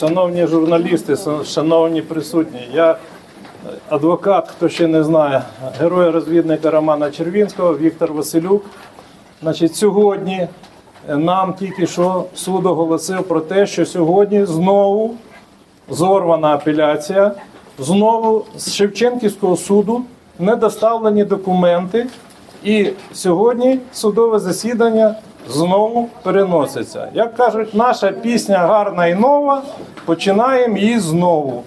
Шановні журналісти, шановні присутні, я адвокат, хто ще не знає, герой розвідника Романа Червінського, Віктор Василюк. Значить, сьогодні нам тільки що суд оголосив про те, що сьогодні знову зорвана апеляція, знову з Шевченківського суду не доставлені документи, і сьогодні судове засідання знову переноситься. Як кажуть, наша пісня гарна і нова, починаємо її знову.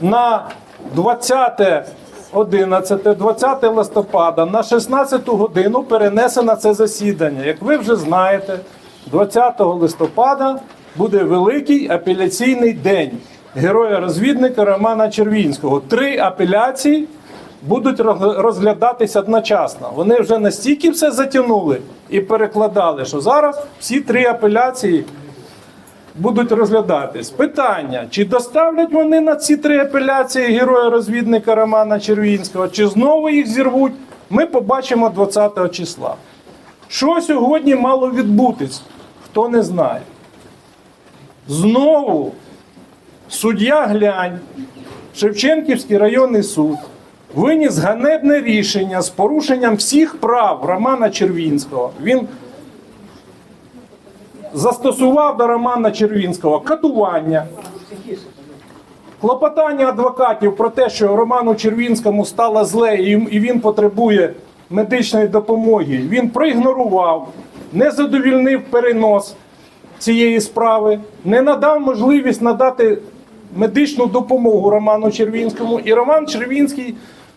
На 20 11, 20 листопада на 16 годину перенесено це засідання. Як ви вже знаєте, 20 листопада буде великий апеляційний день героя-розвідника Романа Червінського. Три апеляції будуть роз- розглядатися одночасно. Вони вже настільки все затягнули і перекладали, що зараз всі три апеляції будуть розглядатись. Питання: чи доставлять вони на ці три апеляції героя-розвідника Романа Червінського, чи знову їх зірвуть, ми побачимо 20 числа. Що сьогодні мало відбутись, хто не знає. Знову суддя Глянь, Шевченківський районний суд, виніс ганебне рішення з порушенням всіх прав Романа Червінського. Він застосував до Романа Червінського катування, клопотання адвокатів про те, що Роману Червінському стало зле і він потребує медичної допомоги. Він проігнорував, не задовільнив перенос цієї справи, не надав можливість надати медичну допомогу Роману Червінському. І Роман Червінський,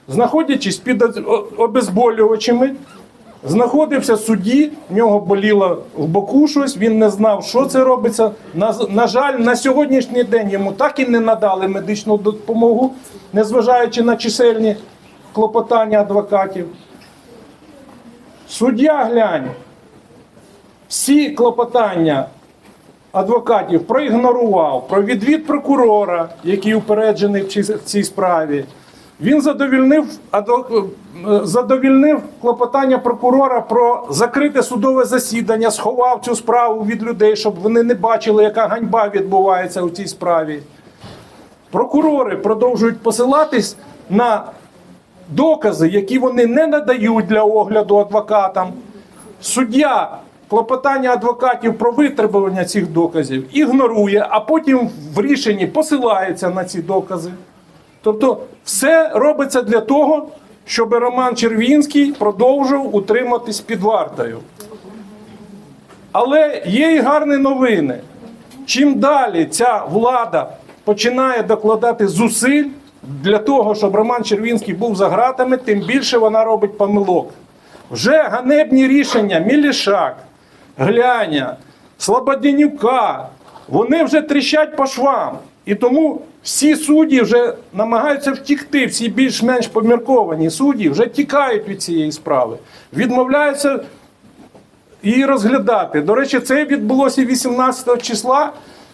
знаходячись під обезболювачами, знаходився в суді, в нього боліло в боку щось, він не знав, що це робиться. На, на жаль, на сьогоднішній день йому так і не надали медичну допомогу, незважаючи на чисельні клопотання адвокатів. Суддя глянь, всі клопотання адвокатів проігнорував про відвід прокурора, який упереджений в цій справі. Він задовільнив, е, задовільнив клопотання прокурора про закрите судове засідання, сховав цю справу від людей, щоб вони не бачили, яка ганьба відбувається у цій справі. Прокурори продовжують посилатись на докази, які вони не надають для огляду адвокатам. Суддя клопотання адвокатів про витребування цих доказів ігнорує, а потім в рішенні посилається на ці докази. Тобто, все робиться для того, щоб Роман Червінський продовжував утриматись під вартою. Але є і гарні новини. Чим далі ця влада починає докладати зусиль для того, щоб Роман Червінський був за ґратами, тим більше вона робить помилок. Вже ганебні рішення Мілішак, Гляня, Слободянюка, вони вже тріщать по швам. І тому всі судді вже намагаються втікти, всі більш-менш помірковані судді вже тікають від цієї справи, відмовляються її розглядати. До речі, це відбулося 18 числа,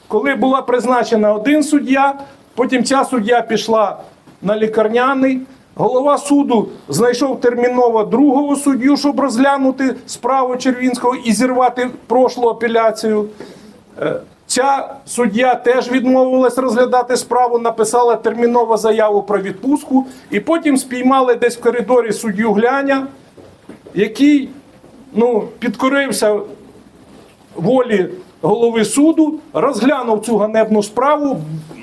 коли була призначена один суддя, потім ця суддя пішла на лікарняний. Голова суду знайшов терміново другого суддю, щоб розглянути справу Червінського і зірвати прошлу апеляцію. Ця суддя теж відмовилась розглядати справу, написала термінову заяву про відпустку, і потім спіймали десь в коридорі суддю Гляня, який ну, підкорився волі голови суду, розглянув цю ганебну справу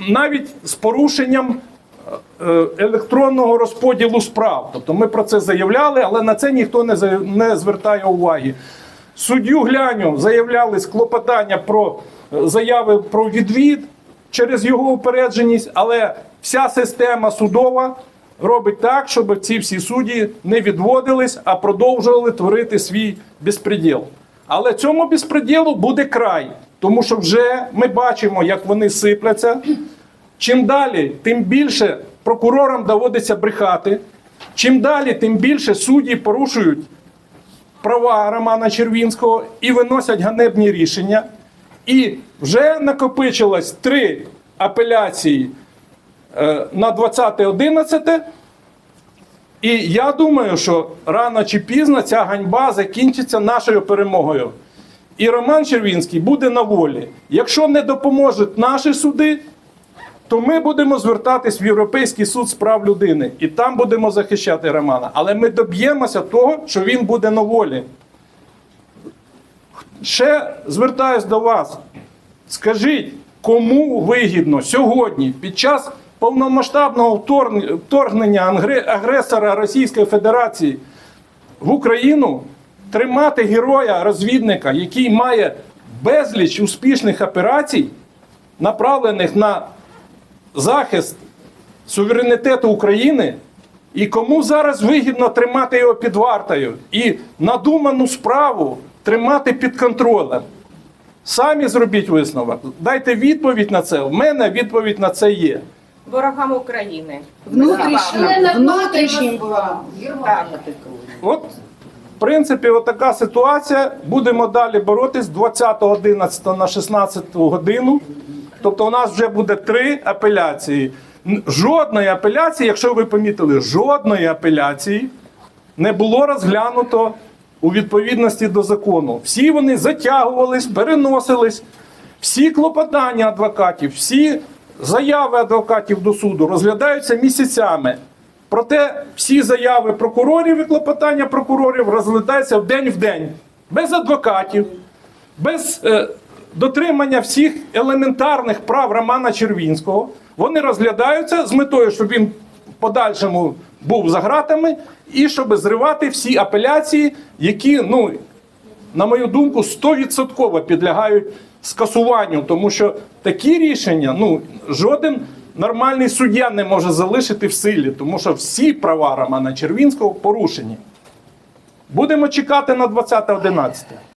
навіть з порушенням е, електронного розподілу справ. Тобто ми про це заявляли, але на це ніхто не звертає уваги. Суддю гляню заявляли клопотання про е, заяви про відвід через його упередженість, але вся система судова робить так, щоб ці всі судді не відводились, а продовжували творити свій безпреділ. Але цьому безпреділу буде край, тому що вже ми бачимо, як вони сипляться. Чим далі, тим більше прокурорам доводиться брехати. Чим далі, тим більше судді порушують права Романа Червінського і виносять ганебні рішення. І вже накопичилось три апеляції е, на 20.11. І я думаю, що рано чи пізно ця ганьба закінчиться нашою перемогою. і Роман Червінський буде на волі. Якщо не допоможуть наші суди, то ми будемо звертатись в Європейський суд з прав людини і там будемо захищати Романа. Але ми доб'ємося того, що він буде на волі. Ще звертаюсь до вас. Скажіть, кому вигідно сьогодні, під час повномасштабного вторгнення агресора Російської Федерації в Україну тримати героя-розвідника, який має безліч успішних операцій, направлених на захист суверенітету України, і кому зараз вигідно тримати його під вартою і надуману справу тримати під контролем. Самі зробіть висновок. Дайте відповідь на це. У мене відповідь на це є. ворогам України. Внутрішнім, внутрішнім Так. От, в принципі, отака ситуація. Будемо далі боротись 20.11 на 16 годину. Тобто у нас вже буде три апеляції. Жодної апеляції, якщо ви помітили, жодної апеляції не було розглянуто у відповідності до закону. Всі вони затягувались, переносились. Всі клопотання адвокатів, всі заяви адвокатів до суду розглядаються місяцями. Проте всі заяви прокурорів і клопотання прокурорів розглядаються в день в день, без адвокатів, без е, дотримання всіх елементарних прав Романа Червінського. Вони розглядаються з метою, щоб він в подальшому був за ґратами, і щоб зривати всі апеляції, які, ну, на мою думку, 100% підлягають скасуванню, тому що такі рішення ну, жоден нормальний суддя не може залишити в силі, тому що всі права Романа Червінського порушені. Будемо чекати на 20.11.